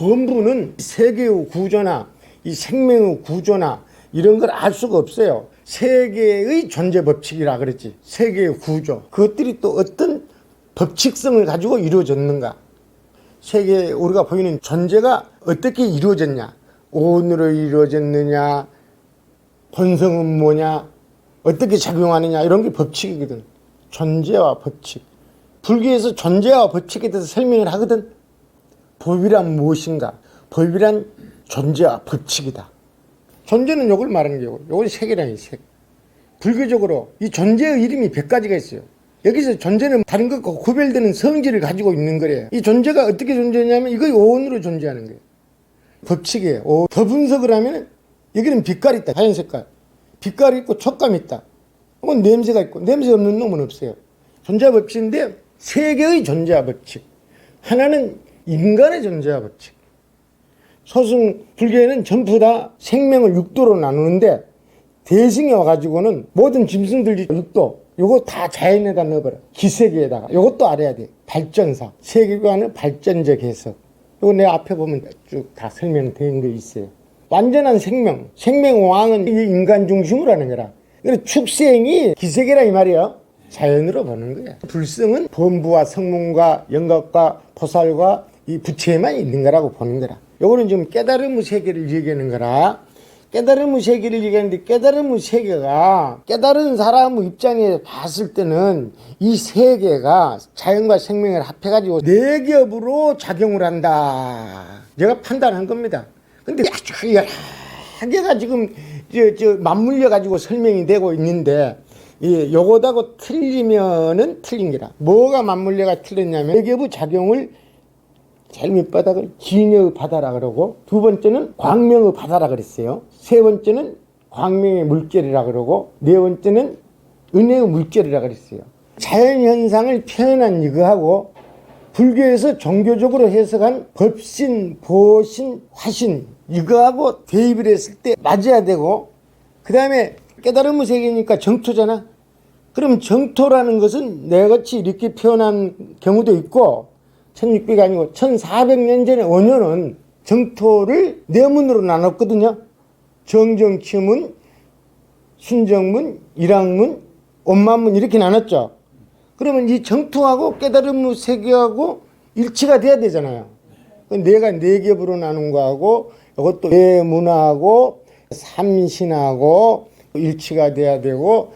범부는 세계의 구조나 이 생명의 구조나 이런 걸 알 수가 없어요. 세계의 존재 법칙이라 그랬지. 세계의 구조. 그것들이 또 어떤 법칙성을 가지고 이루어졌는가. 세계 우리가 보이는 존재가 어떻게 이루어졌냐. 온으로 이루어졌느냐. 본성은 뭐냐. 어떻게 작용하느냐. 이런 게 법칙이거든. 존재와 법칙. 불교에서 존재와 법칙에 대해서 설명을 하거든. 법이란 무엇인가? 법이란 존재와 법칙이다. 존재는 요걸 말하는 거고, 요건 색이라는 색. 불교적으로 이 존재의 이름이 100가지가 있어요. 여기서 존재는 다른 것과 구별되는 성질을 가지고 있는 거래요. 이 존재가 어떻게 존재하냐면 이거 오온으로 존재하는 거예요. 법칙이에요. 오, 더 분석을 하면 여기는 빛깔이 있다. 자연 색깔. 빛깔이 있고 촉감이 있다. 혹은 냄새가 있고 냄새 없는 놈은 없어요. 존재 법칙인데 세 개의 존재 법칙. 하나는 인간의 존재 법칙. 소승 불교에는 전부 다 생명을 육도로 나누는데 대승에 와가지고는 모든 짐승들이 육도 요거 다 자연에다 넣어버려. 기세계에다가. 요것도 알아야 돼. 발전사. 세계관의 발전적 해석 요거 내 앞에 보면 쭉 다 설명되어 게 있어요. 완전한 생명. 생명왕은 이 인간 중심으로 하는 거라. 그래서 축생이 기세계라 이 말이야 자연으로 보는 거야. 불성은 범부와 성문과 영각과 보살과 이 부처에만 있는 거라고 보는 거라 요거는 지금 깨달음의 세계를 얘기하는 거라 깨달음의 세계를 얘기하는데 깨달음의 세계가 깨달은 사람의 입장에 봤을 때는 이 세계가 자연과 생명을 합해가지고 네 겹으로 작용을 한다. 내가 판단한 겁니다. 근데 아주 여러 개가 지금 저, 저 맞물려 가지고 설명이 되고 있는데 이 요거다고 틀리면은 틀린 게라. 뭐가 맞물려가 틀렸냐면 네 겹의 작용을 제일 밑바닥을 진여의 바다라 그러고 두 번째는 광명의 바다라 그랬어요. 세 번째는 광명의 물결이라 그러고 네 번째는 은혜의 물결이라 그랬어요. 자연 현상을 표현한 이거하고 불교에서 종교적으로 해석한 법신, 보신, 화신 이거하고 대입을 했을 때 맞아야 되고 그 다음에 깨달음의 세계니까 정토잖아. 그럼 정토라는 것은 내같이 이렇게 표현한 경우도 있고 1600이 아니고 1400년 전에 원효는 정토를 네 문으로 나눴거든요. 정정치문, 순정문, 일학문, 원만문 이렇게 나눴죠. 그러면 이 정토하고 깨달음의 세계하고 일치가 돼야 되잖아요. 내가 네 겹으로 나눈 거하고 이것도 네 문하고 삼신하고 일치가 돼야 되고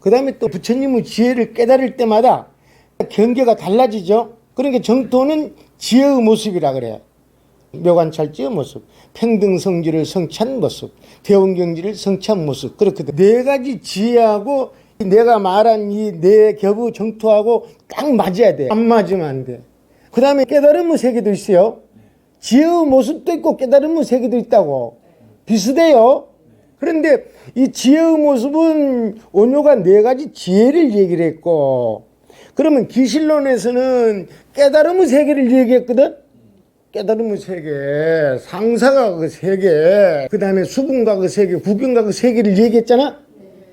그 다음에 또 부처님의 지혜를 깨달을 때마다 경계가 달라지죠. 그러니까 정토는 지혜의 모습이라 그래요. 묘관찰지의 모습, 평등성지를 성취한 모습, 대원경지를 성취한 모습 그렇거든. 네 가지 지혜하고 내가 말한 이네 겹의 정토하고 딱 맞아야 돼. 안 맞으면 안 돼. 그 다음에 깨달음의 세계도 있어요. 지혜의 모습도 있고 깨달음의 세계도 있다고. 비슷해요. 그런데 이 지혜의 모습은 원효가 네 가지 지혜를 얘기를 했고 그러면 기실론에서는 깨달음의 세계를 얘기했거든. 깨달음의 세계, 상사가 그 세계, 그 다음에 수분과 그 세계, 구경과 그 세계를 얘기했잖아.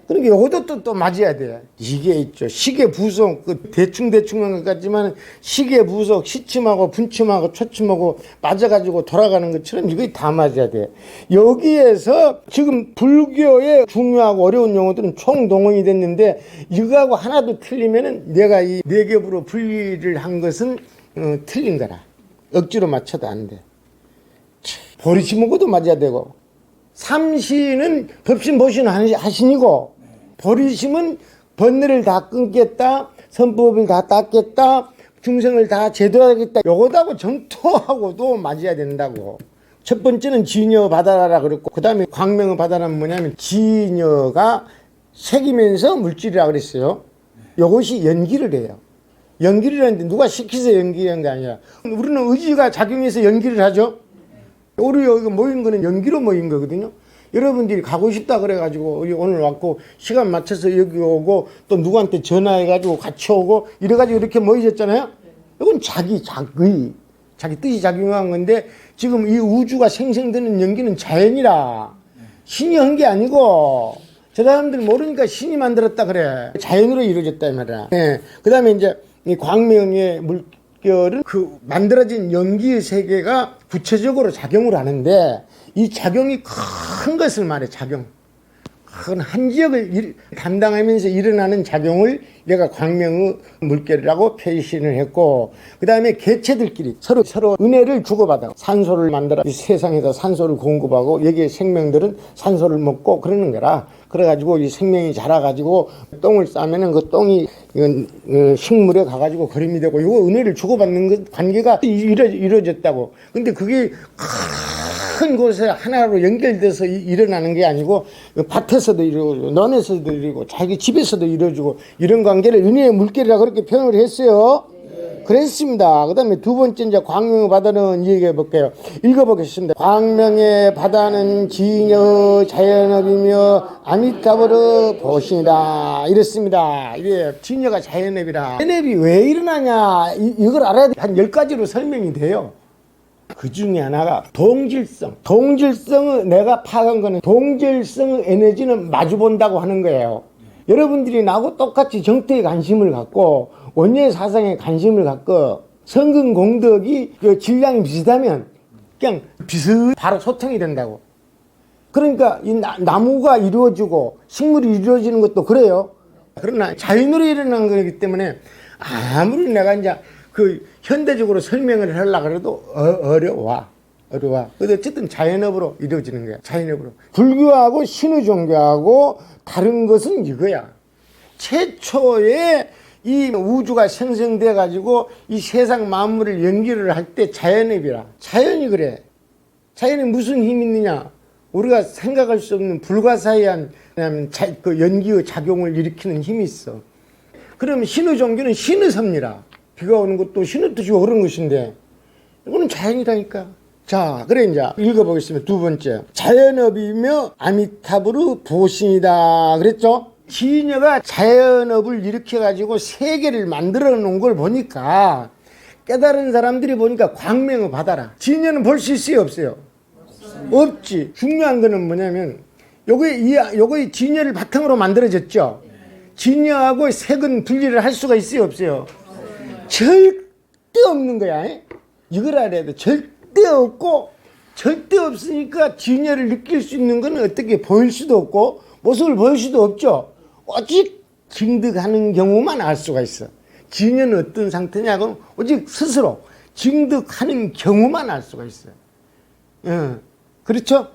그러니까 요것도 또, 또 맞아야 돼. 이게 있죠. 시계 부속, 그 대충 대충한 것 같지만 시계 부속, 시침하고 분침하고 초침하고 맞아가지고 돌아가는 것처럼 이거 다 맞아야 돼. 여기에서 지금 불교의 중요하고 어려운 용어들은 총동원이 됐는데 이거하고 하나도 틀리면은 내가 이 네 겹으로 분리를 한 것은 어, 틀린 거라. 억지로 맞춰도 안 돼. 버리시먹어도 맞아야 되고 삼시는 법신 보신 하신이고 버리심은 번뇌를 다 끊겠다 선법을 다 닦겠다 중생을 다 제도하겠다. 요거하고 정토하고도 맞아야 된다고. 첫 번째는 진여 바다라 그랬고 그 다음에 광명의 바다는 뭐냐면 진여가 색이면서 물질이라 그랬어요. 요것이 연기를 해요. 연기를 하는데 누가 시키서 연기한 게 아니라 우리는 의지가 작용해서 연기를 하죠. 우리 여기 모인 거는 연기로 모인 거거든요. 여러분들이 가고 싶다 그래가지고 오늘 왔고 시간 맞춰서 여기 오고 또 누구한테 전화해가지고 같이 오고 이래가지고 이렇게 모이셨잖아요. 이건 자기 자의 자기 뜻이 작용한 건데 지금 이 우주가 생성되는 연기는 자연이라 신이 한 게 아니고 저 사람들 모르니까 신이 만들었다 그래 자연으로 이루어졌다 이 말이야. 네. 그다음에 이제 이 광명의 물 물결은 그 만들어진 연기의 세계가 구체적으로 작용을 하는데 이 작용이 큰 것을 말해 작용. 큰 한 지역을 일- 담당하면서 일어나는 작용을 내가 광명의 물결이라고 표시를 했고 그 다음에 개체들끼리 서로 서로 은혜를 주고받아 산소를 만들어 이 세상에서 산소를 공급하고 여기에 생명들은 산소를 먹고 그러는 거라 그래가지고 이 생명이 자라가지고 똥을 싸면은 그 똥이 이건, 어, 식물에 가가지고 거름이 되고 이거 은혜를 주고받는 그 관계가 이루어, 이루어졌다고 근데 그게 큰 곳에 하나로 연결돼서 이- 일어나는 게 아니고 밭에서도 이루어지고 논에서도 이루고 자기 집에서도 이루어지고 이런 관계를 은혜의 물결이라 그렇게 표현을 했어요. 그랬습니다. 그 다음에 두 번째 이제 광명의 바다는 얘기해 볼게요. 읽어보겠습니다. 광명의 바다는 지녀 자연업이며 아미타브르 보신이다. 이랬습니다. 이게 지녀가 자연업이라. 자연업이 왜 일어나냐 이, 이걸 알아야 돼. 한열 가지로 설명이 돼요. 그 중에 하나가 동질성. 동질성을 내가 파악한 거는 동질성의 에너지는 마주 본다고 하는 거예요. 여러분들이 나하고 똑같이 정태에 관심을 갖고 원예 사상에 관심을 갖고 성근 공덕이 그 질량이 비슷하면 그냥 비슷 바로 소통이 된다고. 그러니까 이 나, 나무가 이루어지고 식물이 이루어지는 것도 그래요. 그러나 자연으로 일어난 거기 때문에 아무리 내가 이제 그 현대적으로 설명을 하려고 해도 어, 어려워. 어려워. 근데 어쨌든 자연업으로 이루어지는 거야. 자연업으로. 불교하고 신의 종교하고 다른 것은 이거야. 최초의 이 우주가 생성돼 가지고 이 세상 만물을 연기를 할 때 자연업이라. 자연이 그래. 자연에 무슨 힘이 있느냐? 우리가 생각할 수 없는 불가사의한 자- 그 연기의 작용을 일으키는 힘이 있어. 그러면 신의 종교는 신의 섭리라. 비가 오는 것도 신의 뜻이 오른 것인데 이거는 자연이라니까. 자, 그래 이제 읽어보겠습니다. 두 번째. 자연업이며 아미타브르 보신이다. 그랬죠? 지녀가 자연업을 일으켜가지고 세계를 만들어 놓은 걸 보니까 깨달은 사람들이 보니까 광명의 바다라. 지녀는 볼 수 있어요, 없어요? 없지. 중요한 거는 뭐냐면 요게 이 요거의 진여를 바탕으로 만들어졌죠. 진여하고 색은 분리를 할 수가 있어요, 없어요? 절대 없는 거야. 에? 이걸 알아야 돼. 절대 없고 절대 없으니까 진여를 느낄 수 있는 건 어떻게 보일 수도 없고 모습을 보일 수도 없죠. 오직 증득하는 경우만 알 수가 있어. 진여는 어떤 상태냐고 오직 스스로 증득하는 경우만 알 수가 있어요. 예. 그렇죠?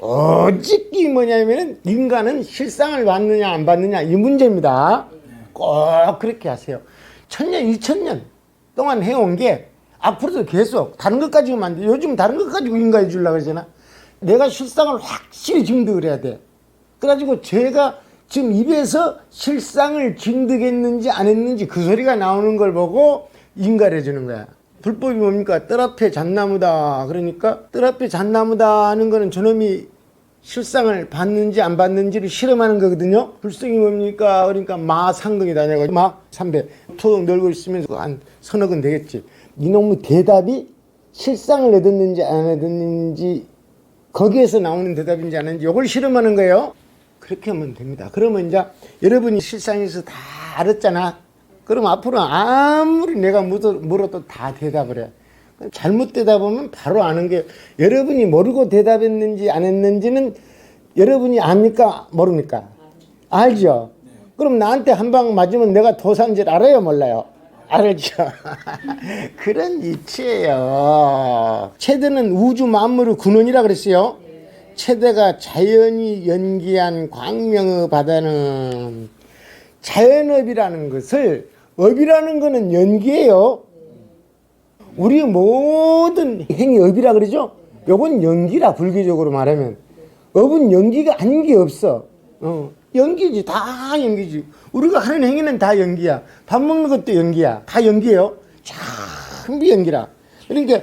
오직 이 뭐냐면은 인간은 실상을 받느냐 안 받느냐 이 문제입니다. 꼭 그렇게 하세요. 천년, 이천년 동안 해온 게 앞으로도 계속 다른 것 가지고 만들 요즘 다른 것 가지고 인가해 주려고 그러잖아. 내가 실상을 확실히 증득을 해야 돼. 그래가지고 제가 지금 입에서 실상을 증득했는지 안 했는지 그 소리가 나오는 걸 보고 인가해 주는 거야. 불법이 뭡니까? 뜰 앞에 잣나무다. 그러니까 뜰 앞에 잣나무다 하는 거는 저놈이 실상을 받는지 안 받는지를 실험하는 거거든요. 불성이 뭡니까? 그러니까 마상근이다. 내가 마 300. 토독 놀고 있으면서 한 서너 건 되겠지. 이놈의 대답이 실상을 얻었는지 안 얻었는지 거기에서 나오는 대답인지 아닌지 이걸 실험하는 거예요. 그렇게 하면 됩니다. 그러면 이제 여러분이 실상에서 다 알았잖아. 그럼 앞으로 아무리 내가 물어- 물어도 다 대답을 해. 잘못 대답하면 바로 아는 게 여러분이 모르고 대답했는지 안 했는지는 여러분이 압니까? 모릅니까? 알죠? 그럼 나한테 한 방 맞으면 내가 도산질 알아요? 몰라요? 알죠? 그런 이치예요. 체대는 우주 만물의 근원이라 그랬어요. 체대가 자연이 연기한 광명의 바다는 자연업이라는 것을 업이라는 것은 연기예요. 우리 모든 행위 업이라 그러죠? 요건 연기라 불교적으로 말하면 업은 연기가 아닌 게 없어. 어, 연기지 다 연기지. 우리가 하는 행위는 다 연기야. 밥 먹는 것도 연기야. 다 연기예요. 전부 연기라. 그러니까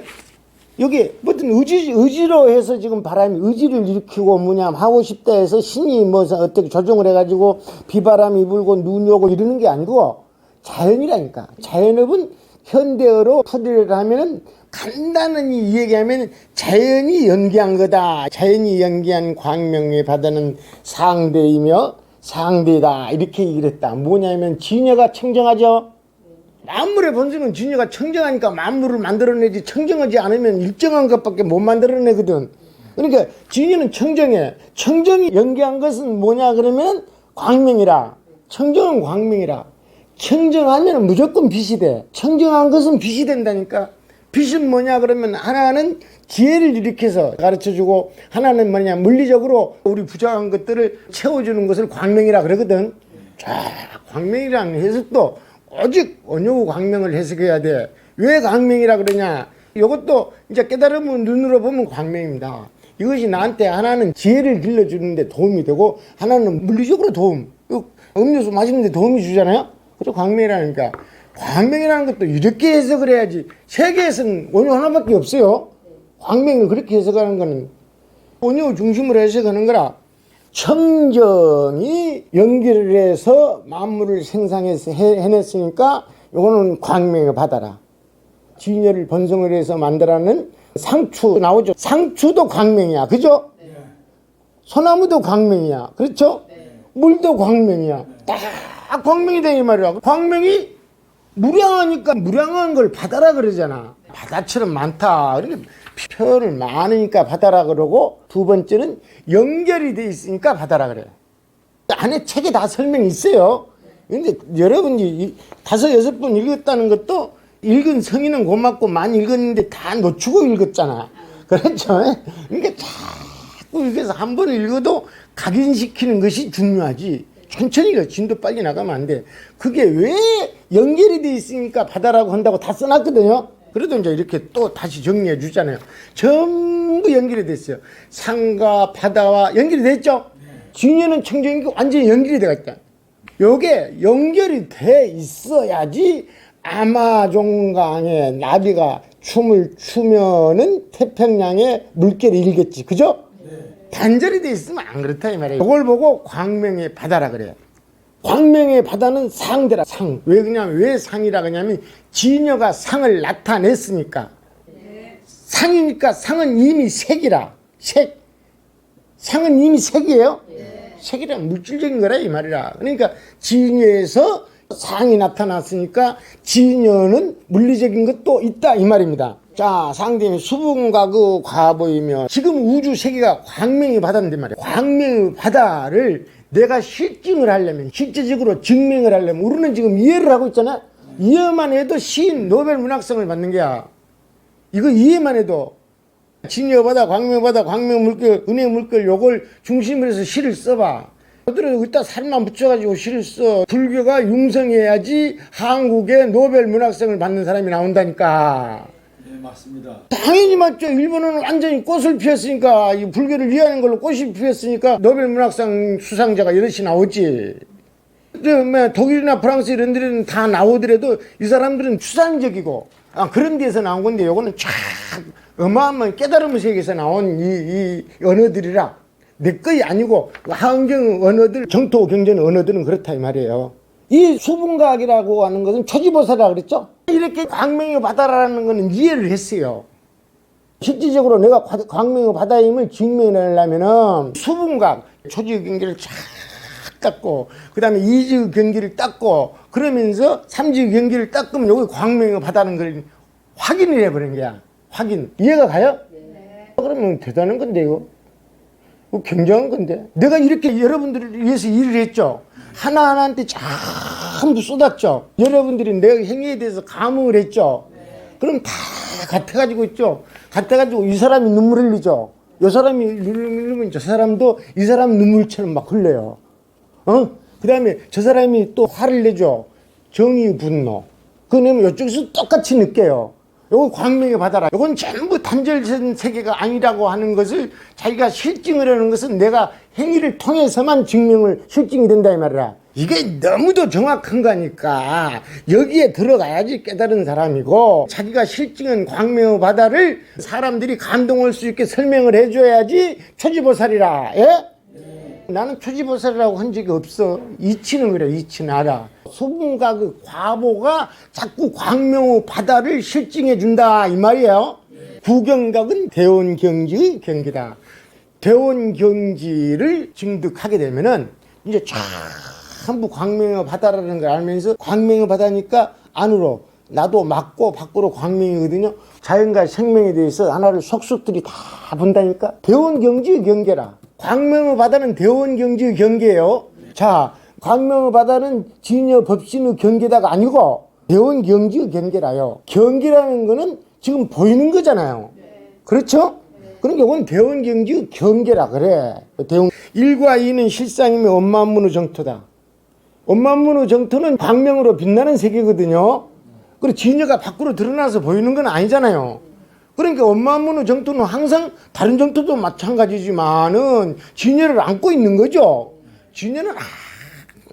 여기 뭐든 의지 의지로 해서 지금 바람이 의지를 일으키고 뭐냐 하고 싶다 해서 신이 뭐 어떻게 조정을 해가지고 비바람이 불고 눈이 오고 이러는 게 아니고 자연이라니까. 자연업은 현대어로 풀이를 하면은 간단히 얘기하면 자연이 연기한 거다. 자연이 연기한 광명의 바다는 상대이며 상대다. 이렇게 얘기를 했다. 뭐냐면 진여가 청정하죠. 만물의 본성은 진여가 청정하니까 만물을 만들어내지 청정하지 않으면 일정한 것밖에 못 만들어내거든. 그러니까 진여는 청정해. 청정이 연기한 것은 뭐냐 그러면 광명이라. 청정은 광명이라. 청정하면 무조건 빛이 돼. 청정한 것은 빛이 된다니까. 빛은 뭐냐 그러면 하나는 지혜를 일으켜서 가르쳐주고 하나는 뭐냐 물리적으로 우리 부정한 것들을 채워주는 것을 광명이라 그러거든. 자, 광명이라는 해석도 오직 원효 광명을 해석해야 돼. 왜 광명이라 그러냐? 이것도 이제 깨달으면 눈으로 보면 광명입니다. 이것이 나한테 하나는 지혜를 길러주는데 도움이 되고 하나는 물리적으로 도움. 음료수 마시는데 도움이 주잖아요. 그래서 광명이라니까. 광명이라는 것도 이렇게 해석을 해야지. 세계에서는 원효 하나밖에 없어요. 광명을 그렇게 해석하는 거는 원효 중심으로 해석하는 거라. 청정이 연기를 해서 만물을 생산해서 해, 해냈으니까 요거는 광명의 바다라. 진열을 번성을 해서 만들어낸 상추 나오죠. 상추도 광명이야. 그죠? 소나무도 광명이야. 그렇죠? 물도 광명이야. 딱 광명이 되이 말이야. 광명이 무량하니까 무량한 걸 바다라 그러잖아. 바다처럼 많다. 표현을 많으니까 바다라 그러고 두 번째는 연결이 돼 있으니까 바다라 그래. 안에 책에 다 설명이 있어요. 근데 여러분이 이 다섯 여섯 번 읽었다는 것도 읽은 성인은 고맙고 많이 읽었는데 다 놓치고 읽었잖아. 그렇죠? 그러니까 자꾸 읽어서 한 번 읽어도 각인시키는 것이 중요하지. 천천히 읽어. 진도 빨리 나가면 안 돼. 그게 왜 연결이 돼 있으니까 바다라고 한다고 다 써놨거든요. 그래도 이제 이렇게 또 다시 정리해 주잖아요. 전부 연결이 됐어요. 산과 바다와 연결이 됐죠? 진여는 청정이고 완전히 연결이 되어 있다. 요게 연결이 돼 있어야지 아마존강에 나비가 춤을 추면은 태평양에 물결이 일겠지. 그죠? 단절이 돼 있으면 안 그렇다 이 말이에요. 그걸 보고 광명의 바다라 그래요. 광명의 바다는 상대라 상. 왜 그냐면 왜 상이라 그냐면 진여가 상을 나타냈으니까. 상이니까 상은 이미 색이라. 색. 상은 이미 색이에요. 색이란 물질적인 거라 이 말이라. 그러니까 진여에서 상이 나타났으니까 진여는 물리적인 것도 있다 이 말입니다. 자, 상대는 수분과 그 과보이며 지금 우주 세계가 광명의 바다인데 말이야. 광명의 바다를 내가 실증을 하려면 실제적으로 증명을 하려면 우리는 지금 이해를 하고 있잖아. 이해만 해도 시인 노벨 문학상을 받는 거야. 이거 이해만 해도 진여바다, 광명바다, 광명물결, 은혜물결 요걸 중심으로 해서 시를 써봐. 너들은 여기다 살만 붙여가지고 시를 써. 불교가 융성해야지 한국에 노벨 문학상을 받는 사람이 나온다니까. 네 맞습니다. 당연히 맞죠. 일본은 완전히 꽃을 피웠으니까 이 불교를 위하는 걸로 꽃이 피웠으니까 노벨 문학상 수상자가 여럿이 나오지. 독일이나 프랑스 이런 데는 다 나오더라도 이 사람들은 추상적이고 아, 그런 데서 나온 건데 요거는 쫙 어마어마한 깨달음 세계에서 나온 이, 이 언어들이라 내 거이 아니고 하은경 언어들 정토 경전 언어들은 그렇다 이 말이에요. 이 수분과학이라고 하는 것은 초지보사라 그랬죠. 이렇게 광명의 바다라는 것은 이해를 했어요. 실질적으로 내가 과- 광명의 바다임을 증명하려면은 수분각 초지 경기를 쫙 닦고 그 다음에 이지 경기를 닦고 그러면서 삼지 경기를 닦으면 여기 광명의 바다는 걸 확인을 해버린 거야. 확인 이해가 가요? 그러면 대단한 건데 이거. 뭐 굉장한 건데 내가 이렇게 여러분들을 위해서 일을 했죠 하나하나한테 전부 쏟았죠. 여러분들이 내 행위에 대해서 감흥을 했죠. 그럼 다 같아가지고 있죠. 같아가지고 이 사람이 눈물 흘리죠. 이 사람이 흘리면 저 사람도 이 사람 눈물처럼 막 흘려요. 어? 그 다음에 저 사람이 또 화를 내죠. 정의 분노. 그거 내면 이쪽에서 똑같이 느껴요 요건 광명의 바다라. 요건 전부 단절된 세계가 아니라고 하는 것을 자기가 실증을 하는 것은 내가 행위를 통해서만 증명을 실증이 된다 이 말이라. 이게 너무도 정확한 거니까 여기에 들어가야지 깨달은 사람이고 자기가 실증한 광명의 바다를 사람들이 감동할 수 있게 설명을 해줘야지 초지보살이라. 예? 나는 초지보살이라고 한 적이 없어. 이치는 그래, 이치는 알아. 소금과 그 과보가 자꾸 광명의 바다를 실증해 준다, 이 말이에요. 구경각은 대원경지의 경기다. 대원경지를 증득하게 되면은 이제 전부 광명의 바다라는 걸 알면서 광명의 바다니까 안으로 나도 맞고 밖으로 광명이거든요. 자연과 생명에 대해서 하나를 속속들이 다 본다니까. 대원 경지의 경계라. 광명의 바다는 대원 경지의 경계예요. 자, 광명의 바다는 진여 법신의 경계다가 아니고 대원 경지의 경계라요. 경계라는 거는 지금 보이는 거잖아요. 그렇죠? 그러니까 이건 대원 경지의 경계라 그래. 대원 일과 이는 실상이며 원만문의 정토다. 원만문의 정토는 광명으로 빛나는 세계거든요. 그리고 진여가 밖으로 드러나서 보이는 건 아니잖아요. 그러니까 원만문의 정토는 항상 다른 정토도 마찬가지지만은 진여를 안고 있는 거죠. 진여는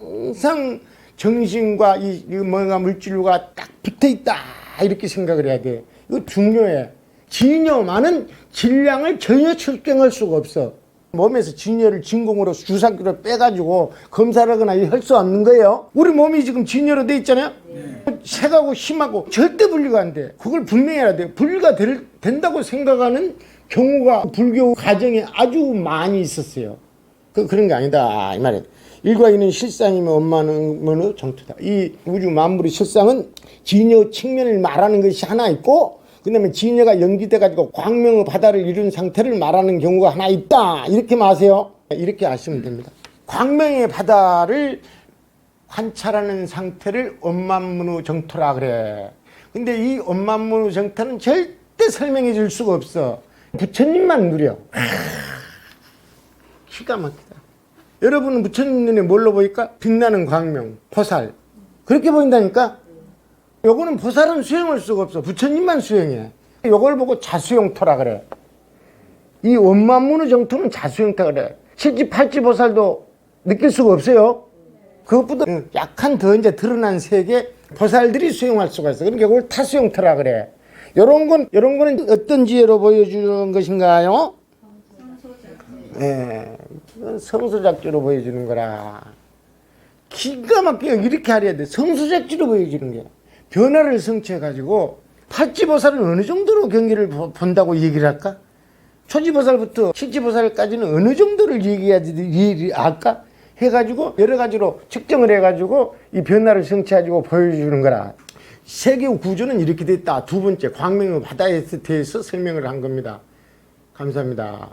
항상 정신과 이, 이 뭔가 물질과 딱 붙어 있다 이렇게 생각을 해야 돼. 이거 중요해. 진여만은 질량을 전혀 측정할 수가 없어. 몸에서 진여를 진공으로 주사기로 빼가지고 검사를 하거나 할 수 없는 거예요. 우리 몸이 지금 진여로 돼 있잖아요. 색하고 심하고 절대 분리가 안 돼. 그걸 분명히 해야 돼. 분리가 될, 된다고 생각하는 경우가 불교 과정에 아주 많이 있었어요. 그, 그런 게 아니다. 이 말이에요. 일과 이는 실상이며 엄마는 정토다. 이 우주 만물의 실상은 진여 측면을 말하는 것이 하나 있고, 그 다음에 진여가 연기돼 가지고 광명의 바다를 이룬 상태를 말하는 경우가 하나 있다. 이렇게 마세요. 이렇게 아시면 됩니다. 광명의 바다를 관찰하는 상태를 엄만문의 정토라 그래. 근데 이 엄만문의 정토는 절대 설명해 줄 수가 없어. 부처님만 누려. 기가 막히다. 여러분은 부처님 눈에 뭘로 보일까? 빛나는 광명, 보살. 그렇게 보인다니까? 요거는 보살은 수행할 수가 없어. 부처님만 수행해. 요걸 보고 자수용토라 그래. 이 원만문의 정토는 자수용토 그래. 칠지팔지 보살도 느낄 수가 없어요. 그것보다 약한 더 이제 드러난 세계 보살들이 수용할 수가 있어. 그러니까 이걸 타수용토라 그래. 요런 건, 요런 거는 어떤 지혜로 보여주는 것인가요? 예, 이건 성수작지로 보여주는 거라. 기가 막히게 이렇게 하려야 돼. 성수작지로 보여주는 게. 변화를 성취해가지고 팔지보살은 어느 정도로 경기를 보- 본다고 얘기를 할까? 초지보살부터 실지보살까지는 어느 정도를 얘기해야지 얘기할까? 해가지고 여러 가지로 측정을 해가지고 이 변화를 성취해가지고 보여주는 거라. 세계 구조는 이렇게 됐다. 두 번째 광명의 바다에 대해서 설명을 한 겁니다. 감사합니다.